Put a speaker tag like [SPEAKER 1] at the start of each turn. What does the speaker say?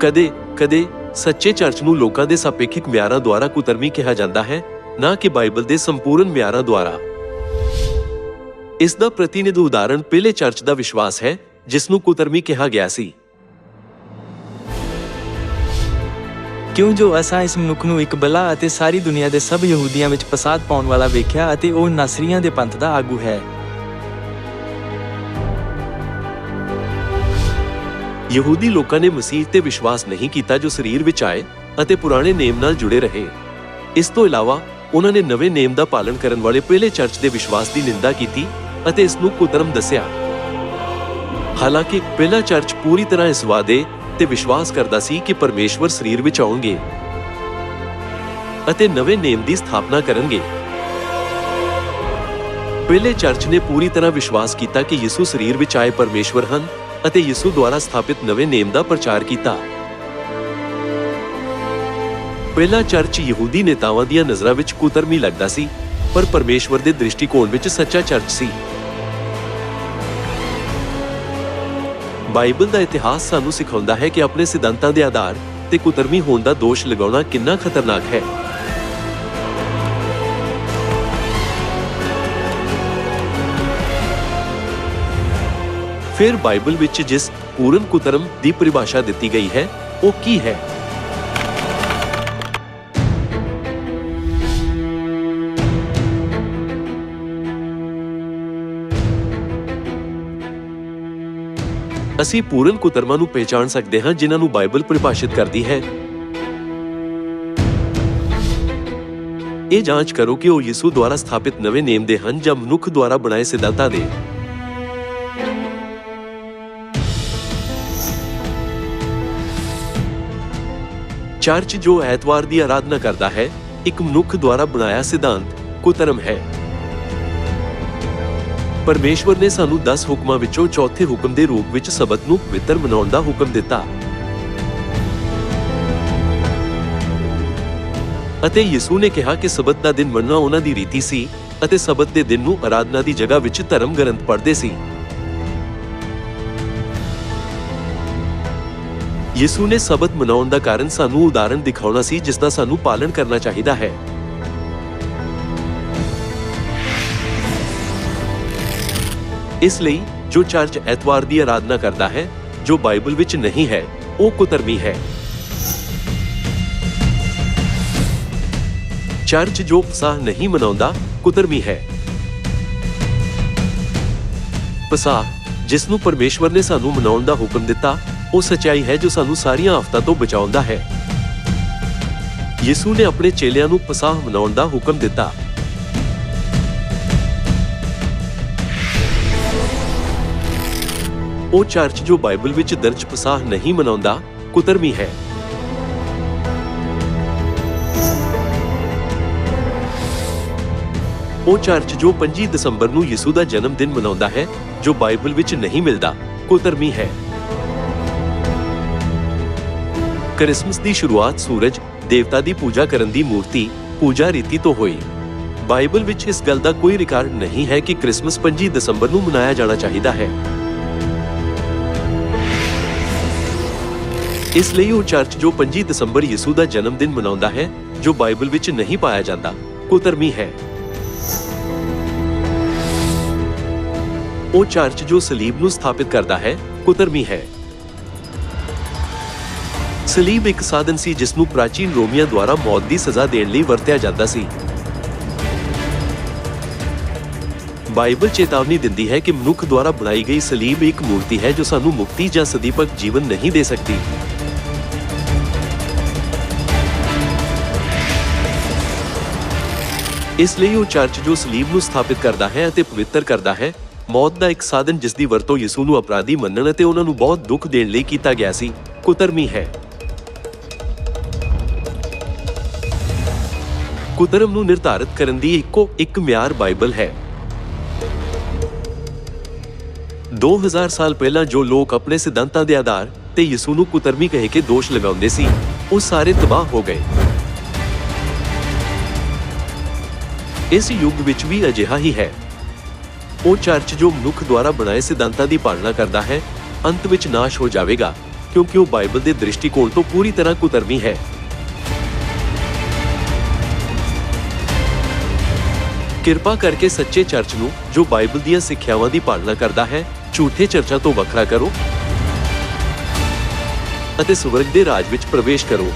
[SPEAKER 1] ਕਦੇ ਕਦੇ ਸੱਚੇ ਚਰਚ ਨੂੰ ਲੋਕਾਂ ਦੇ ਸਾਪੇਖਿਕ ਮਿਆਰਾਂ ਦੁਆਰਾ ਕੁਤਰਮੀ ਕਿਹਾ ਜਾਂਦਾ ਹੈ, ਨਾ ਕਿ ਬਾਈਬਲ ਦੇ ਸੰਪੂਰਨ ਮਿਆਰਾਂ ਦੁਆਰਾ। ਇਸ ਦਾ ਪ੍ਰਤੀਨਿਧ ਉਦਾਹਰਣ ਪਹਿਲੇ ਚਰਚ ਦਾ ਵਿਸ਼ਵਾਸ ਹੈ, ਜਿਸ ਨੂੰ ਕੁਤਰਮੀ ਕਿਹਾ ਗਿਆ ਸੀ।
[SPEAKER 2] ਕਿਉਂ ਜੋ ਅਸਾਂ ਇਸ ਮਨੁੱਖ ਨੂੰ ਇੱਕ ਬਲਾ ਅਤੇ ਸਾਰੀ ਦੁਨੀਆ ਦੇ ਸਭ ਯਹੂਦੀਆਂ ਵਿੱਚ ਫਸਾਦ ਪਾਉਣ ਵਾਲਾ ਵੇਖਿਆ ਅਤੇ ਉਹ ਨਾਸਰੀਆਂ ਦੇ ਪੰਥ ਦਾ ਆਗੂ ਹੈ?
[SPEAKER 1] ਯਹੂਦੀ ਲੋਕਾਂ ਨੇ ਮਸੀਹ ਤੇ ਵਿਸ਼ਵਾਸ ਨਹੀਂ ਕੀਤਾ ਜੋ ਸਰੀਰ ਵਿੱਚ ਆਏ ਅਤੇ ਪੁਰਾਣੇ ਨੇਮ ਨਾਲ ਜੁੜੇ ਰਹੇ। ਇਸ ਤੋਂ ਇਲਾਵਾ, ਉਹਨਾਂ ਨੇ ਨਵੇਂ ਨੇਮ ਦਾ ਪਾਲਣ ਕਰਨ ਵਾਲੇ ਪਹਿਲੇ ਚਰਚ ਦੇ ਵਿਸ਼ਵਾਸ ਦੀ ਨਿੰਦਾ ਕੀਤੀ ਅਤੇ ਇਸ ਨੂੰ ਕੁਧਰਮ ਦੱਸਿਆ। ਹਾਲਾਂਕਿ, ਪਹਿਲਾ ਚਰਚ ਪੂਰੀ ਤਰ੍ਹਾਂ ਇਸ ਵਾਅਦੇ ਤੇ ਵਿਸ਼ਵਾਸ ਕਰਦਾ ਸੀ ਕਿ ਪਰਮੇਸ਼ਵਰ ਸਰੀਰ ਵਿੱਚ ਆਉਣਗੇ ਅਤੇ ਨਵੇਂ ਨੇਮ ਦੀ ਸਥਾਪਨਾ ਕਰਨਗੇ। ਪਹਿਲੇ ਚਰਚ ਨੇ ਪੂਰੀ ਤਰ੍ਹਾਂ ਵਿਸ਼ਵਾਸ ਕੀਤਾ ਕਿ ਯਿਸੂ ਸਰੀਰ ਵਿੱਚ ਆਏ ਪਰਮੇਸ਼ਵਰ ਹਨ ਅਤੇ ਯਿਸੂ ਦੁਆਰਾ ਸਥਾਪਿਤ ਨਵੇਂ ਨੇਮ ਦਾ ਪ੍ਰਚਾਰ ਕੀਤਾ। ਪਹਿਲਾ ਚਰਚ ਯਹੂਦੀ ਨੇਤਾਵਾਂ ਦੀਆਂ ਨਜ਼ਰਾਂ ਵਿੱਚ ਕੁਤਰਮੀ ਲੱਗਦਾ ਸੀ, ਪਰ ਪਰਮੇਸ਼ਵਰ ਦੇ ਦ੍ਰਿਸ਼ਟੀਕੋਣ ਵਿੱਚ ਸੱਚਾ ਚਰਚ ਸੀ। ਬਾਈਬਲ ਦਾ ਇਤਿਹਾਸ ਸਾਨੂੰ ਸਿਖਾਉਂਦਾ ਹੈ ਕਿ ਆਪਣੇ ਸਿਧਾਂਤਾਂ ਦੇ ਆਧਾਰ ਤੇ ਕੁਤਰਮੀ ਹੋਣ ਦਾ ਦੋਸ਼ ਲਗਾਉਣਾ ਕਿੰਨਾ ਖਤਰਨਾਕ ਹੈ। ਫਿਰ ਬਾਈਬਲ ਵਿੱਚ ਜਿਸ ਪੂਰਨ ਕੁਤਰਮ ਦੀ ਪਰਿਭਾਸ਼ਾ ਦਿੱਤੀ ਗਈ ਹੈ, ਉਹ ਕੀ ਹੈ? ਅਸੀਂ ਪੂਰਨ ਕੁਤਰਮਾਂ ਨੂੰ ਪਹਿਚਾਨ ਸਕਦੇ ਹਾਂ, ਜਿਨ੍ਹਾਂ ਨੂੰ ਬਾਈਬਲ ਪਰਿਭਾਸ਼ਿਤ ਕਰਦੀ ਹੈ। ਇਹ ਜਾਂਚ ਕਰੋ ਕਿ ਉਹ ਯਿਸੂ ਦੁਆਰਾ ਸਥਾਪਿਤ ਨਵੇਂ ਨੇਮ ਦੇ ਹਨ ਜਾਂ ਮਨੁੱਖ ਦੁਆਰਾ ਬਣਾਏ ਸਿਧਾਂਤਾਂ ਦੇ। ਚਰਚ ਜੋ ਐਤਵਾਰ ਦੀ ਆਰਾਧਨਾ ਕਰਦਾ ਹੈ, ਇੱਕ ਮਨੁੱਖ ਦੁਆਰਾ ਬਣਾਇਆ ਸਿਧਾਂਤ ਕੁਤਰਮ ਹੈ। ਪਰਮੇਸ਼ਵਰ ਨੇ ਸਾਨੂੰ 10 ਹੁਕਮਾਂ ਵਿੱਚੋਂ ਚੌਥੇ ਹੁਕਮ ਦੇ ਰੂਪ ਵਿੱਚ ਸਬਤ ਨੂੰ ਪਵਿੱਤਰ ਮਨਾਉਣ ਦਾ ਹੁਕਮ ਦਿੱਤਾ। ਅਤੇ ਯਿਸੂ ਨੇ ਕਿਹਾ ਕਿ ਸਬਤ ਦਾ ਦਿਨ ਮੰਨਣਾ ਉਹਨਾਂ ਦੀ ਰੀਤੀ ਸੀ ਅਤੇ ਸਬਤ ਦੇ ਦਿਨ ਨੂੰ ਆਰਾਧਨਾ ਦੀ ਜਗ੍ਹਾ ਵਿੱਚ ਧਰਮ ਗ੍ਰੰਥ ਪੜ੍ਹਦੇ ਸੀ। ਯਿਸੂ ਨੇ ਸਬਤ ਮਨਾਉਣ ਦਾ ਕਾਰਨ ਸਾਨੂੰ ਉਦਾਹਰਣ ਦਿਖਾਉਣਾ ਸੀ, ਜਿਸ ਦਾ ਸਾਨੂੰ ਪਾਲਣ ਕਰਨਾ ਚਾਹੀਦਾ ਹੈ। ਇਸ ਲਈ, ਜੋ ਚਰਚ ਐਤਵਾਰ ਦੀ ਆਰਾਧਨਾ ਕਰਦਾ ਹੈ, ਜੋ ਬਾਈਬਲ ਵਿੱਚ ਨਹੀਂ ਹੈ, ਉਹ ਕੁਤਰਮੀ ਹੈ। ਚਰਚ ਜੋ ਪਸਾਹ ਨਹੀਂ ਮਨਾਉਂਦਾ, ਕੁਤਰਮੀ ਹੈ। ਪਸਾਹ, ਜਿਸ ਨੂੰ ਪਰਮੇਸ਼ਵਰ ਨੇ ਸਾਨੂੰ ਮਨਾਉਣ ਦਾ ਹੁਕਮ ਦਿੱਤਾ ਉਹ ਸਚਾਈ ਹੈ ਜੋ ਸਾਨੂੰ ਸਾਰੀਆਂ ਆਫਤਾਂ ਤੋਂ ਬਚਾਉਂਦਾ ਹੈ। ਯਿਸੂ ਨੇ ਆਪਣੇ ਚੇਲਿਆਂ ਨੂੰ ਪਸਾਹ ਮਨਾਉਣ ਦਾ ਹੁਕਮ ਦਿੱਤਾ। ਉਹ ਚਰਚ ਜੋ ਬਾਈਬਲ ਵਿੱਚ ਦਰਜ ਪਸਾਹ ਨਹੀਂ ਮਨਾਉਂਦਾ, ਕੁਤਰਮੀ ਹੈ। ਉਹ ਚਰਚ ਜੋ 25 ਦਸੰਬਰ ਨੂੰ ਯਿਸੂ ਦਾ ਜਨਮ ਦਿਨ ਮਨਾਉਂਦਾ ਹੈ, ਜੋ ਬਾਈਬਲ ਵਿੱਚ ਨਹੀਂ ਮਿਲਦਾ, ਕੁਤਰਮੀ ਹੈ। ਕ੍ਰਿਸਮਸ ਦੀ ਸ਼ੁਰੂਆਤ ਸੂਰਜ ਦੇਵਤਾ ਦੀ ਪੂਜਾ ਕਰਨ ਦੀ ਮੂਰਤੀ ਪੂਜਾ ਰੀਤੀ ਤੋਂ ਹੋਈ। ਬਾਈਬਲ ਵਿੱਚ ਇਸ ਗੱਲ ਦਾ ਕੋਈ ਰਿਕਾਰਡ ਨਹੀਂ ਹੈ ਕਿ ਕ੍ਰਿਸਮਸ 25 ਦਸੰਬਰ ਨੂੰ ਮਨਾਇਆ ਜਾਣਾ ਚਾਹੀਦਾ ਹੈ। ਇਸ ਲਈ ਉਹ ਚਰਚ ਜੋ 25 ਦਸੰਬਰ ਯਿਸੂ ਦਾ ਜਨਮ ਦਿਨ ਮਨਾਉਂਦਾ ਹੈ, ਜੋ ਬਾਈਬਲ ਵਿੱਚ ਨਹੀਂ ਪਾਇਆ ਜਾਂਦਾ, ਕੁਤਰਮੀ ਹੈ। ਉਹ ਚਰਚ ਜੋ ਸਲੀਬ ਨੂੰ ਸਥਾਪਿਤ ਕਰਦਾ ਹੈ, ਕੁਤਰਮੀ ਹੈ। ਸਲੀਬ ਇੱਕ ਸਾਧਨ ਸੀ ਜਿਸ ਨੂੰ ਪ੍ਰਾਚੀਨ ਰੋਮੀਆਂ ਦੁਆਰਾ ਮੌਤ ਦੀ ਸਜ਼ਾ ਦੇਣ ਲਈ ਵਰਤਿਆ ਜਾਂਦਾ ਸੀ। ਬਾਈਬਲ ਚੇਤਾਵਨੀ ਦਿੰਦੀ ਹੈ ਕਿ ਮਨੁੱਖ ਦੁਆਰਾ ਬਣਾਈ ਗਈ ਸਲੀਬ ਇੱਕ ਮੂਰਤੀ ਹੈ ਜੋ ਸਾਨੂੰ ਮੁਕਤੀ ਜਾਂ ਸਦੀਪਕ ਜੀਵਨ ਨਹੀਂ ਦੇ ਸਕਦੀ। ਇਸ ਲਈ ਉਹ ਚਰਚ ਜੋ ਸਲੀਬ ਨੂੰ ਸਥਾਪਿਤ ਕਰਦਾ ਹੈ ਅਤੇ ਪਵਿੱਤਰ ਕਰਦਾ ਹੈ, ਮੌਤ ਦਾ ਇੱਕ ਸਾਧਨ ਜਿਸ ਦੀ ਵਰਤੋਂ ਯਿਸੂ ਨੂੰ ਅਪਰਾਧੀ ਮੰਨਣ ਅਤੇ ਉਹਨਾਂ ਨੂੰ ਬਹੁਤ ਦੁੱਖ ਦੇਣ ਲਈ ਕੀਤਾ ਗਿਆ ਸੀ, ਕੁਤਰਮੀ ਹੈ। ਕੁਤਰਮ ਨੂੰ ਨਿਰਧਾਰਿਤ ਕਰਨ ਦੀ ਇੱਕੋ ਇੱਕ ਮਿਆਰ ਬਾਈਬਲ ਹੈ। 2000 ਸਾਲ ਪਹਿਲਾਂ ਜੋ ਲੋਕ ਆਪਣੇ ਸਿਧਾਂਤਾਂ ਦੇ ਆਧਾਰ ਤੇ ਯਿਸੂ ਨੂੰ ਕੁਤਰਮੀ ਕਹਿ ਕੇ ਦੋਸ਼ ਲਗਾਉਂਦੇ ਸੀ, ਉਹ ਸਾਰੇ ਤਬਾਹ ਹੋ ਗਏ। ਇਸ ਯੁੱਗ ਵਿੱਚ ਵੀ ਅਜਿਹਾ ਹੀ ਹੈ। ਉਹ ਚਰਚ ਜੋ ਮਨੁੱਖ ਦੁਆਰਾ ਬਣਾਏ ਸਿਧਾਂਤਾਂ ਦੀ ਪਾਲਣਾ ਕਰਦਾ ਹੈ, ਅੰਤ ਵਿੱਚ ਨਾਸ਼ ਹੋ ਜਾਵੇਗਾ, ਕਿਉਂਕਿ ਉਹ ਬਾਈਬਲ ਦੇ ਦ੍ਰਿਸ਼ਟੀਕੋਣ ਤੋਂ ਪੂਰੀ ਤਰ੍ਹਾਂ ਕੁਤਰਮੀ ਹੈ। ਕਿਰਪਾ ਕਰਕੇ ਸੱਚੇ ਚਰਚ ਨੂੰ, ਜੋ ਬਾਈਬਲ ਦੀਆਂ ਸਿੱਖਿਆਵਾਂ ਦੀ ਪਾਲਣਾ ਕਰਦਾ ਹੈ, ਝੂਠੇ ਚਰਚਾਂ ਤੋਂ ਵੱਖਰਾ ਕਰੋ ਅਤੇ ਸਵਰਗ ਦੇ ਰਾਜ ਵਿੱਚ ਪ੍ਰਵੇਸ਼ ਕਰੋ।